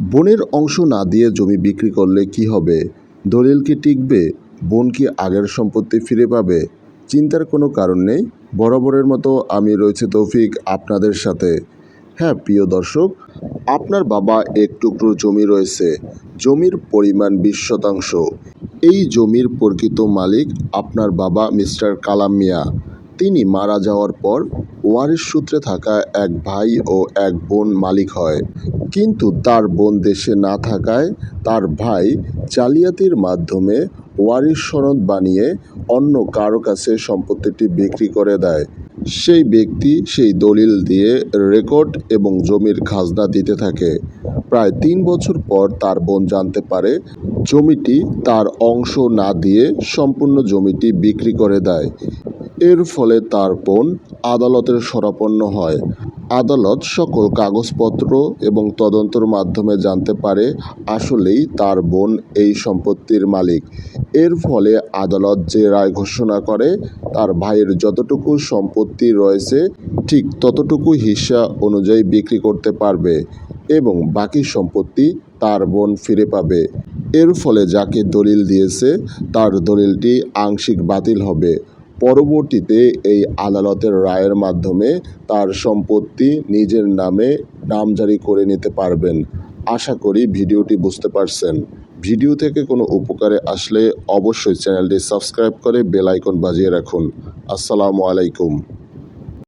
বোনের অংশ না দিয়ে জমি বিক্রি করলে কি হবে? দলিল কি টিকবে? বোন কি আগের সম্পত্তি ফিরে পাবে? চিন্তার কোনো কারণ নেই। বরাবরের মতো আমি রয়েছে তৌফিক আপনাদের সাথে। হ্যাঁ প্রিয় দর্শক, আপনার বাবা এক টুকরো জমি রয়েছে। জমির পরিমাণ বিশ শতাংশ। এই জমির প্রকৃত মালিক আপনার বাবা মিস্টার কালাম মিয়া। তিনি মারা যাওয়ার পর ওয়ারিশ সূত্রে থাকা এক ভাই ও এক বোন মালিক হয়। কিন্তু তার বোন দেশে না থাকায় তার ভাই জালিয়াতির মাধ্যমে ওয়ারিশ সনদ বানিয়ে অন্য কারও কাছে সম্পত্তিটি বিক্রি করে দেয়। সেই ব্যক্তি সেই দলিল দিয়ে রেকর্ড এবং জমির খাজনা দিতে থাকে। প্রায় তিন বছর পর তার বোন জানতে পারে জমিটি তার অংশ না দিয়ে সম্পূর্ণ জমিটি বিক্রি করে দেয়। এর ফলে তার বোন আদালতের শরাপন্ন হয়। আদালত সকল কাগজপত্র এবং তদন্তর মাধ্যমে জানতে পারে আসলেই তার বোন এই সম্পত্তির মালিক। এর ফলে আদালত যে রায় ঘোষণা করে, তার ভাইয়ের যতটুকু সম্পত্তি রয়েছে, ঠিক ততটুকু হিসা অনুযায়ী বিক্রি করতে পারবে এবং বাকি সম্পত্তি তার বোন ফিরে পাবে। এর ফলে যাকে দলিল দিয়েছে, তার দলিলটি আংশিক বাতিল হবে। পরবর্তীতে এই আদালতের রায়ের মাধ্যমে তার সম্পত্তি নিজের নামে নামজারি করে নিতে পারবেন। আশা করি ভিডিওটি বুঝতে পারছেন। ভিডিও থেকে কোনো উপকারে আসলে অবশ্যই চ্যানেলটি সাবস্ক্রাইব করে বেলাইকন বাজিয়ে রাখুন। আসসালামু আলাইকুম।